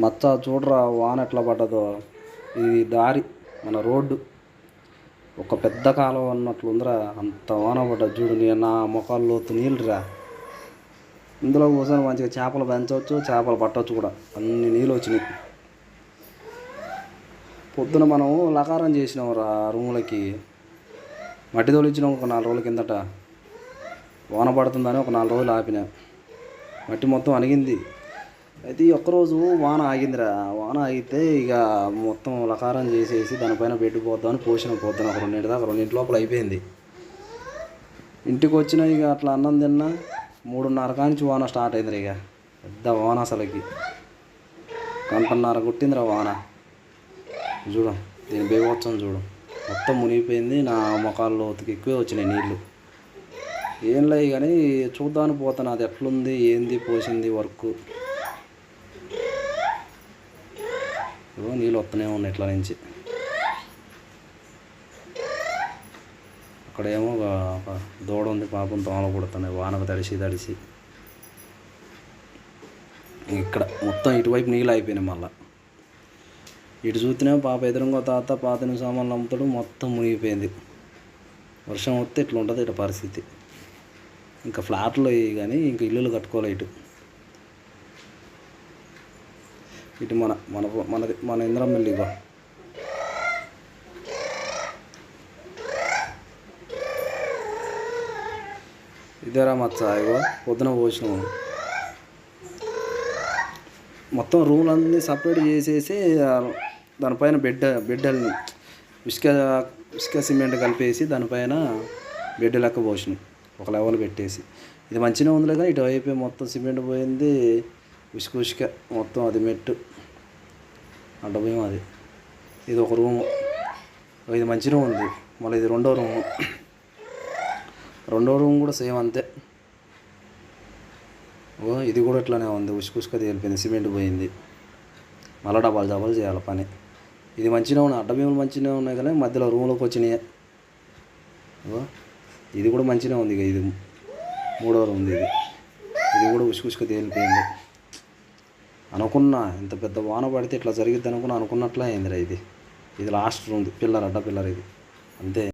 మచ్చ చూడరా వాన ఎట్లా పడ్డదో. ఇది దారి మన రోడ్డు. ఒక పెద్ద కాలువ అన్నట్లుందిరా అంత వాన పడ్డది చూడు. నీ నా ముఖాల్లో నీళ్ళురా. ఇందులో కూర్చొని మంచిగా చేపలు పెంచవచ్చు చేపలు పట్టవచ్చు కూడా. అన్ని నీళ్ళు వచ్చినాయి. పొద్దున మనం లకారం చేసినాం రా రూములకి. మట్టి తోలిచ్చినాం ఒక నాలుగు రోజుల కిందట. వాన పడుతుందని ఒక నాలుగు రోజులు ఆపినా. మట్టి మొత్తం అణిగింది. అయితే ఈ ఒక్కరోజు వాన ఆగిందిరా. వాన ఆగితే ఇక మొత్తం లకారం చేసేసి దానిపైన పెట్టిపోద్దామని పోషణ పోద్దాం ఒక రెండింటి దాకా. రెండింటి లోపల అయిపోయింది. ఇంటికి వచ్చిన ఇక అట్లా అన్నం తిన్నా మూడున్నర కానించి వాన స్టార్ట్ అయింది ఇక. పెద్ద వాన అసలుకి. గంటన్నర కొట్టిందిరా వాన. చూడం దీని బేగొచ్చని చూడు. మొత్తం మునిగిపోయింది. నా మొఖాల్లో ఎక్కువే వచ్చినాయి నీళ్ళు ఏం లేదు కానీ చూద్దామని పోతాను అది ఎట్లుంది ఏంది పోసింది వర్క్. ఏదో నీళ్ళు వస్తూనే ఉన్నాయి ఇట్లా నుంచి. అక్కడేమో ఒక ఒక దూడ ఉంది పాపం తోమలు కుడుతున్నాయి వానకు తడిసి తడిసి. ఇక్కడ మొత్తం ఇటువైపు నీళ్ళు అయిపోయినాయి మళ్ళీ. ఇటు చూస్తేనే పాప ఎదురుగా తాత పాతని సామాన్లు అమ్ముతాడు మొత్తం మునిగిపోయింది. వర్షం వస్తే ఇట్లా ఉంటుంది ఇటు పరిస్థితి. ఇంకా ఫ్లాట్లు కానీ ఇంకా ఇల్లులు కట్టుకోలే ఇటు. ఇటు మన మన మనది మన ఇంద్రం మిల్లు ఇదేరా మచ్చ ఇగో పొద్దున పోసినాము. మొత్తం రూమ్లన్నీ సపరేట్ చేసేసి దానిపైన బెడ్ బెడ్డల్ని ఇసుక ఇసుక సిమెంట్ కలిపేసి దానిపైన బెడ్ లెక్క పోసినాం. ఒక లెవెల్ పెట్టేసి. ఇది మంచిగా ఉందిలే కానీ ఇటు అయిపోయి మొత్తం సిమెంట్ పోయింది. ఇసుక మొత్తం అది మెట్టు. అడ్డభయం అది. ఇది ఒక రూము. ఇది మంచి రూమ్ ఉంది. మళ్ళీ ఇది రెండో రూము. రెండో రూమ్ కూడా సేమ్ అంతే. ఓ ఇది కూడా ఇట్లానే ఉంది. ఉసుక తేలిపోయింది. సిమెంట్ పోయింది. మళ్ళీ డబ్బాలు డబ్బాలు చేయాలి పని. ఇది మంచిగా ఉన్నాయి. అడ్డభీములు మంచిగా ఉన్నాయి కానీ మధ్యలో రూమ్లోకి వచ్చినాయి. ఓ ఇది కూడా మంచిగా ఉంది ఇక. ఇది మూడో రూమ్ ఇది. ఇది కూడా ఉసుకుసుక తేలిపోయింది. అనుకున్నా ఇంత పెద్ద వాన పడితే ఇట్లా జరిగిద్ది అనుకున్నా అనుకున్నట్లే అయిందిరా ఇది. ఇది లాస్ట్ రూమ్ పిల్లర్ అడ్డ పిల్లర్ ఇది అంతే.